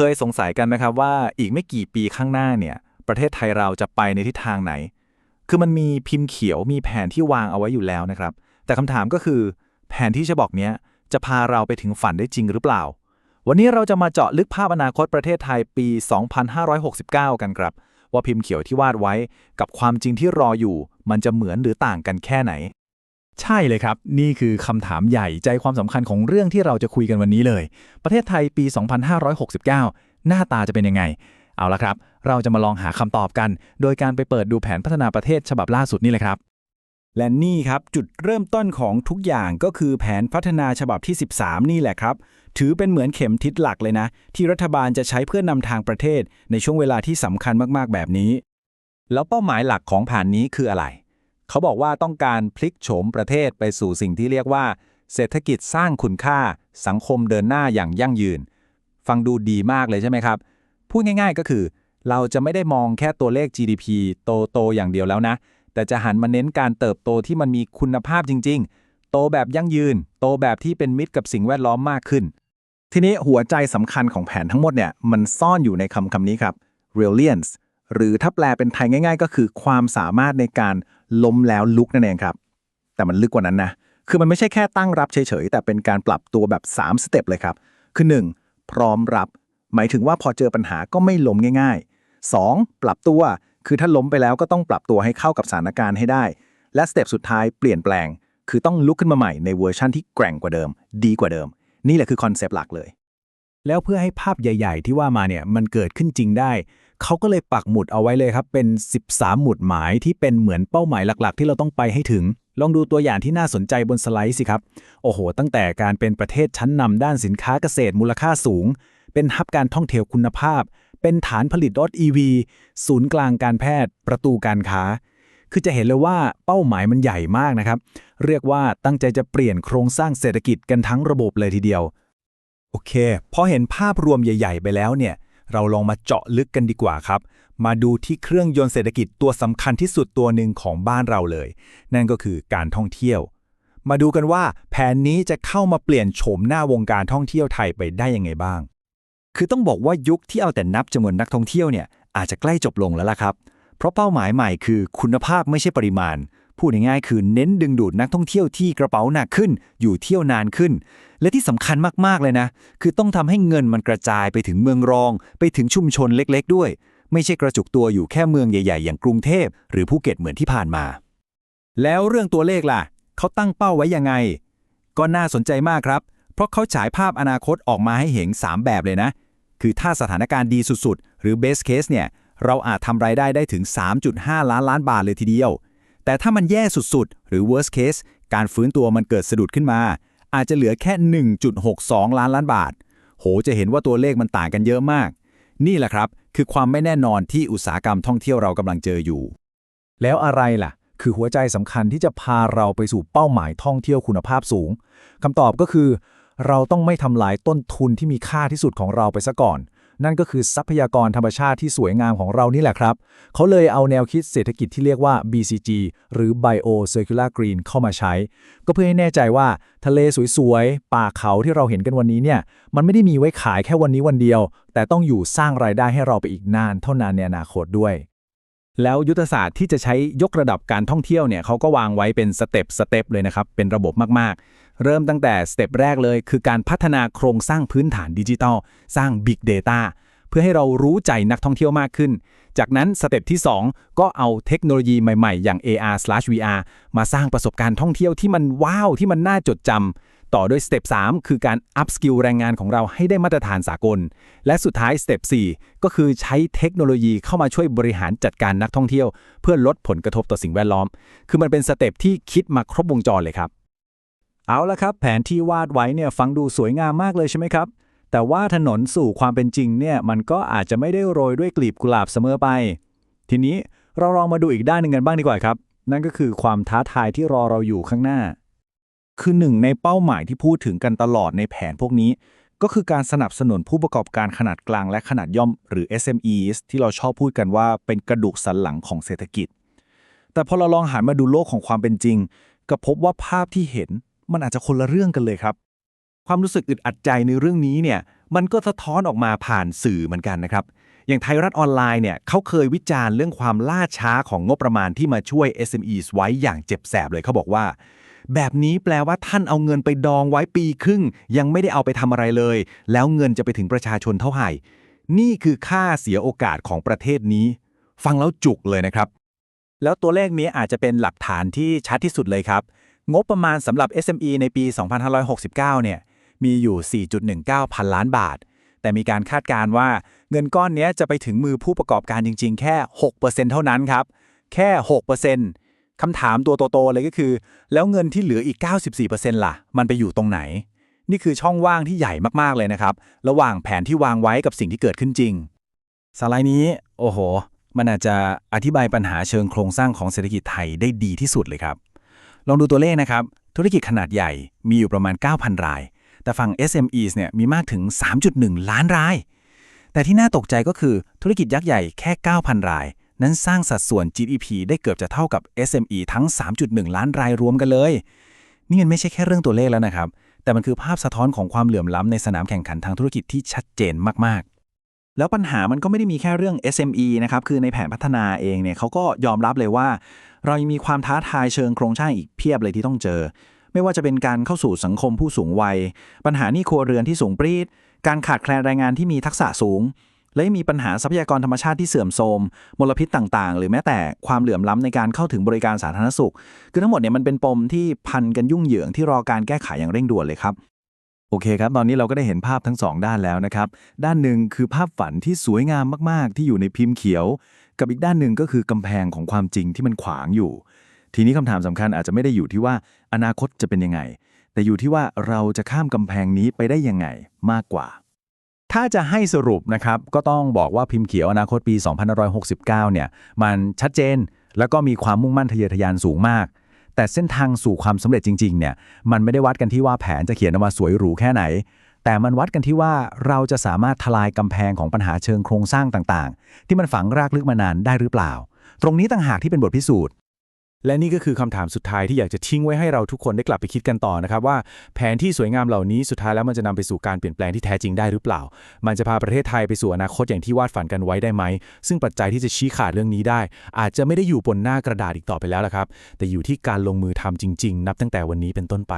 เคยสงสัยกันไหมครับว่าอีกไม่กี่ปีข้างหน้าเนี่ย ประเทศไทยเราจะไปในทิศทางไหน คือมันมีพิมพ์เขียวมีแผนที่วางเอาไว้อยู่แล้วนะครับ แต่คำถามก็คือ แผนที่ฉบับเนี้ยจะพาเราไปถึงฝันได้จริงหรือเปล่า วันนี้เราจะมาเจาะลึกภาพอนาคตประเทศไทยปี 2569 กันครับ ว่าพิมพ์เขียวที่วาดไว้กับความจริงที่รออยู่ มันจะเหมือนหรือต่างกันแค่ไหน ใช่เลยครับ นี่คือคำถามใหญ่ใจความสำคัญของเรื่องที่เราจะคุยกันวันนี้เลย ประเทศไทยปี 2569 หน้าตาจะเป็นยังไง เอาละครับ เราจะมาลองหาคำตอบกัน โดยการไปเปิดดูแผนพัฒนาประเทศฉบับล่าสุดนี่เลยครับ และนี่ครับจุดเริ่มต้นของทุกอย่างก็คือแผนพัฒนาฉบับที่ 13 นี่แหละครับ ถือเป็นเหมือนเข็มทิศหลักเลยนะ ที่รัฐบาลจะใช้เพื่อนำทางประเทศ ในช่วงเวลาที่สำคัญมากๆ แบบนี้ แล้วเป้าหมายหลักของแผนนี้คืออะไร เขาบอกว่าต้องการพลิกโฉมประเทศไปสู่สิ่งที่เรียกว่า เศรษฐกิจสร้างคุณค่า สังคมเดินหน้าอย่างยั่งยืน ฟังดูดีมากเลยใช่ไหมครับ พูดง่ายๆก็คือ เราจะไม่ได้มองแค่ตัวเลข GDP โตโตอย่างเดียวแล้วนะ แต่จะหันมาเน้นการเติบโตที่มันมีคุณภาพจริง ๆ โตแบบยั่งยืน โตแบบที่เป็นมิตรกับสิ่งแวดล้อมมากขึ้น ทีนี้หัวใจสำคัญของแผนทั้งหมดเนี่ยมันซ่อนอยู่ในคำคำนี้ครับ resilience หรือถ้าแปลเป็นไทยง่าย ๆ ก็คือความสามารถในการ ล้มแล้วลุกนั่นเองครับ แต่มันลึกกว่านั้นนะคือมันไม่ใช่แค่ตั้งรับเฉยๆแต่เป็นการปรับตัวแบบ 3 สเต็ปเลยครับ คือ 1. พร้อมรับ หมายถึงว่าพอเจอปัญหาก็ไม่ล้มง่ายๆ 2. ปรับตัว คือถ้าล้มไปแล้วก็ต้องปรับตัวให้เข้ากับสถานการณ์ให้ได้ และสเต็ปสุดท้ายเปลี่ยนแปลง คือต้องลุกขึ้นมาใหม่ในเวอร์ชั่นที่แกร่งกว่าเดิม ดีกว่าเดิม นี่แหละคือคอนเซปต์หลักเลย แล้วเพื่อให้ภาพใหญ่ ๆ ที่ว่ามาเนี่ยมันเกิดขึ้นจริงได้ เขาก็เลยปักหมุดเอาไว้เลยครับ เป็น 13 หมุดหมายที่เป็นเหมือนเป้าหมายหลักๆ ที่เราต้องไปให้ถึง ลองดูตัวอย่างที่น่าสนใจบนสไลด์สิครับ โอ้โห ตั้งแต่การเป็นประเทศชั้นนำด้านสินค้าเกษตรมูลค่าสูง เป็นฮับการท่องเที่ยวคุณภาพ เป็นฐานผลิตรถ EV ศูนย์กลางการแพทย์ ประตูการค้า คือจะเห็นเลยว่าเป้าหมายมันใหญ่มากนะครับ เรียกว่าตั้งใจจะเปลี่ยนโครงสร้างเศรษฐกิจกันทั้งระบบเลยทีเดียว โอเค พอเห็นภาพรวมใหญ่ ๆ ไปแล้วเนี่ย เราลองมาเจาะลึกกันดีกว่าครับ มาดูที่เครื่องยนต์เศรษฐกิจตัวสำคัญที่สุดตัวหนึ่งของบ้านเราเลย นั่นก็คือการท่องเที่ยว มาดูกันว่า แผนนี้จะเข้ามาเปลี่ยนโฉมหน้าวงการท่องเที่ยวไทยไปได้ยังไงบ้าง คือต้องบอกว่ายุคที่เอาแต่นับจำนวนนักท่องเที่ยวเนี่ยอาจจะใกล้จบลงแล้วล่ะครับ เพราะเป้าหมายใหม่คือคุณภาพไม่ใช่ปริมาณ พูดง่ายๆคือเน้นดึงดูดนักท่องเที่ยวที่กระเป๋าหนักขึ้น อยู่เที่ยวนานขึ้น และที่สำคัญมากๆเลยนะ คือต้องทำให้เงินมันกระจายไปถึงเมืองรอง ไปถึงชุมชนเล็กๆ ด้วย ไม่ใช่กระจุกตัวอยู่แค่เมืองใหญ่ ๆ อย่างกรุงเทพหรือภูเก็ตเหมือนที่ผ่านมา แล้วเรื่องตัวเลขล่ะ เขาตั้งเป้าไว้ยังไง ก็น่าสนใจมากครับ เพราะเขาฉายภาพอนาคตออกมาให้เห็น 3 แบบเลยนะ คือถ้าสถานการณ์ดีสุดๆ หรือ best case เนี่ยเราอาจทำรายได้ได้ถึง 3.5 ล้านล้านบาทเลยทีเดียว แต่ถ้ามันแย่สุดๆ หรือ worst case การฟื้นตัวมันเกิดสะดุดขึ้นมา อาจจะเหลือแค่ 1.62 ล้านล้านบาท โหจะเห็นว่าตัวเลขมันต่างกันเยอะมาก นี่แหละครับ คือความไม่แน่นอนที่อุตสาหกรรมท่องเที่ยวเรากำลังเจออยู่ แล้วอะไรล่ะ คือหัวใจสำคัญที่จะพาเราไปสู่เป้าหมายท่องเที่ยวคุณภาพสูงคำตอบก็คือ เราต้องไม่ทำลายต้นทุนที่มีค่าที่สุดของเราไปซะก่อน นั่นก็คือทรัพยากรธรรมชาติที่สวยงามของเรานี่แหละครับ เขาเลยเอาแนวคิดเศรษฐกิจที่เรียกว่า BCG หรือ Bio Circular Green เข้ามาใช้ ก็เพื่อให้แน่ใจว่าทะเลสวยๆ ป่าเขาที่เราเห็นกันวันนี้เนี่ยมันไม่ได้มีไว้ขายแค่วันนี้วันเดียว แต่ต้องอยู่สร้างรายได้ให้เราไปอีกนานเท่านานในอนาคตด้วย แล้วยุทธศาสตร์ที่จะใช้ยกระดับการท่องเที่ยวเนี่ยเขาก็วางไว้เป็นสเต็ปสเต็ปเลยนะครับ เป็นระบบมากๆ เริ่มตั้งแต่สเต็ปแรกเลย คือการพัฒนาโครงสร้างพื้นฐานดิจิทัล สร้าง Big Data เพื่อให้เรารู้ใจนักท่องเที่ยวมากขึ้น จากนั้นสเต็ปที่ 2 ก็เอาเทคโนโลยีใหม่ๆ อย่าง AR/VR มาสร้างประสบการณ์ท่องเที่ยวที่มันว้าวที่มันน่าจดจำ ต่อด้วยสเต็ป3คือการอัพสกิลแรงงานของเราให้ได้มาตรฐานสากล และสุดท้ายสเต็ป4ก็คือใช้เทคโนโลยีเข้ามาช่วยบริหารจัดการนักท่องเที่ยว เพื่อลดผลกระทบต่อสิ่งแวดล้อม คือมันเป็นสเต็ปที่คิดมาครบวงจรเลยครับ เอาละครับ แผนที่วาดไว้เนี่ยฟังดูสวยงามมากเลยใช่ไหมครับ แต่ว่าถนนสู่ความเป็นจริงเนี่ยมันก็อาจจะไม่ได้โรยด้วยกลีบกุหลาบเสมอไป ทีนี้เราลองมาดูอีกด้านหนึ่งกันบ้างดีกว่าครับ นั่นก็คือความท้าทายที่รอเราอยู่ข้างหน้า คือหนึ่งในเป้าหมายที่พูดถึงกันตลอดในแผนพวกนี้ ก็คือการสนับสนุนผู้ประกอบการขนาดกลางและขนาดย่อม หรือ SMEs ที่เราชอบพูดกันว่าเป็นกระดูกสันหลังของเศรษฐกิจ แต่พอเราลองหันมาดูโลกของความเป็นจริง ก็พบว่าภาพที่เห็นมันอาจจะคนละเรื่องกันเลยครับ ความรู้สึกอึดอัดใจในเรื่องนี้เนี่ยมันก็สะท้อนออกมาผ่านสื่อเหมือนกันนะครับอย่างไทยรัฐออนไลน์เนี่ยเขาเคยวิจารณ์เรื่องความล่าช้าของงบประมาณที่มาช่วย SMEs ไว้อย่างเจ็บแสบเลยเขาบอกว่า แบบนี้แปลว่าท่านเอาเงินไปดองไว้ปีครึ่ง ยังไม่ได้เอาไปทำอะไรเลย แล้วเงินจะไปถึงประชาชนเท่าไหร่ นี่คือค่าเสียโอกาสของประเทศนี้ ฟังแล้วจุกเลยนะครับ แล้วตัวเลขนี้อาจจะเป็นหลักฐานที่ชัดที่สุดเลยครับ งบประมาณสำหรับ SME ในปี 2569 เนี่ย มีอยู่ 4.19 พันล้านบาท แต่มีการคาดการณ์ว่าเงินก้อนนี้จะไปถึงมือผู้ประกอบการจริง ๆ แค่ 6%เท่านั้นครับ แค่ 6% คำถามตัวโตๆเลยก็คือ แล้วเงินที่เหลืออีก 94%ล่ะ มันไปอยู่ตรงไหน นี่คือช่องว่างที่ใหญ่มากๆเลยนะครับ ระหว่างแผนที่วางไว้กับสิ่งที่เกิดขึ้นจริง สไลด์นี้ โอ้โห มันอาจจะอธิบายปัญหาเชิงโครงสร้างของเศรษฐกิจไทยได้ดีที่สุดเลยครับ ลองดูตัวเลขนะครับ ธุรกิจขนาดใหญ่มีอยู่ประมาณ 9,000 ราย แต่ฝั่ง SMEs เนี่ยมีมากถึง 3.1 ล้านราย แต่ที่น่าตกใจก็คือธุรกิจยักษ์ใหญ่แค่ 9,000 ราย นั้นสร้างสัดส่วน GDP ได้เกือบจะเท่ากับ SME ทั้ง 3.1 ล้านรายรวมกันเลย นี่มันไม่ใช่แค่เรื่องตัวเลขแล้วนะครับ แต่มันคือภาพสะท้อนของความเหลื่อมล้ำในสนามแข่งขันทางธุรกิจที่ชัดเจนมากๆ แล้วปัญหามันก็ไม่ได้มีแค่เรื่อง SME นะครับ คือในแผนพัฒนาเองเนี่ยเขาก็ยอมรับเลยว่า เรายังมีความท้าทายเชิงโครงสร้างอีกเพียบเลยที่ต้องเจอ ไม่ว่าจะเป็นการเข้าสู่สังคมผู้สูงวัย ปัญหานี้ครัวเรือนที่สูงปรีดการขาดแคลนแรงงานที่มีทักษะสูง และยังมีปัญหาทรัพยากรธรรมชาติที่เสื่อมโทรมมลพิษต่างๆ หรือแม้แต่ความเหลื่อมล้ำในการเข้าถึงบริการสาธารณสุข คือทั้งหมดเนี่ยมันเป็นปมที่พันกันยุ่งเหยิงที่รอการแก้ไขอย่างเร่งด่วนเลยครับโอเคครับ ตอนนี้เราก็ได้เห็นภาพทั้งสองด้านแล้วนะครับ ด้านหนึ่งคือภาพฝันที่สวยงามมาก ๆ ที่อยู่ในพิมพ์เขียว กับอีกด้านหนึ่งก็คือกำแพงของความจริงที่มันขวางอยู่ ทีนี้คำถามสำคัญอาจจะไม่ได้อยู่ที่ว่าอนาคตจะเป็นยังไง แต่อยู่ที่ว่าเราจะข้ามกำแพงนี้ไปได้ยังไงมากกว่า ถ้าจะให้สรุปนะครับ ก็ต้องบอกว่าพิมพ์เขียวอนาคตปี 2569 เนี่ย มันชัดเจนแล้วก็มีความมุ่งมั่นทะเยอทะยานสูงมาก แต่เส้นทางสู่ความสำเร็จจริงๆ เนี่ย มันไม่ได้วัดกันที่ว่าแผนจะเขียนออกมาสวยหรูแค่ไหน แต่มันวัดกันที่ว่าเราจะสามารถทลายกำแพงของปัญหาเชิงโครงสร้างต่างๆ ที่มันฝังรากลึกมานานได้หรือเปล่า ตรงนี้ต่างหากที่เป็นบทพิสูจน์ และนี่ก็คือคำถามสุดท้ายที่อยากจะทิ้งไว้ให้เราทุกคนได้กลับไปคิดกันต่อนะครับว่าแผนที่สวยงามเหล่านี้สุดท้ายแล้วมันจะนำไปสู่การเปลี่ยนแปลงที่แท้จริงได้หรือเปล่า มันจะพาประเทศไทยไปสู่อนาคตอย่างที่วาดฝันกันไว้ได้ไหม ซึ่งปัจจัยที่จะชี้ขาดเรื่องนี้ได้ อาจจะไม่ได้อยู่บนหน้ากระดาษอีกต่อไปแล้วละครับ แต่อยู่ที่การลงมือทำจริง ๆ นับตั้งแต่วันนี้เป็นต้นไป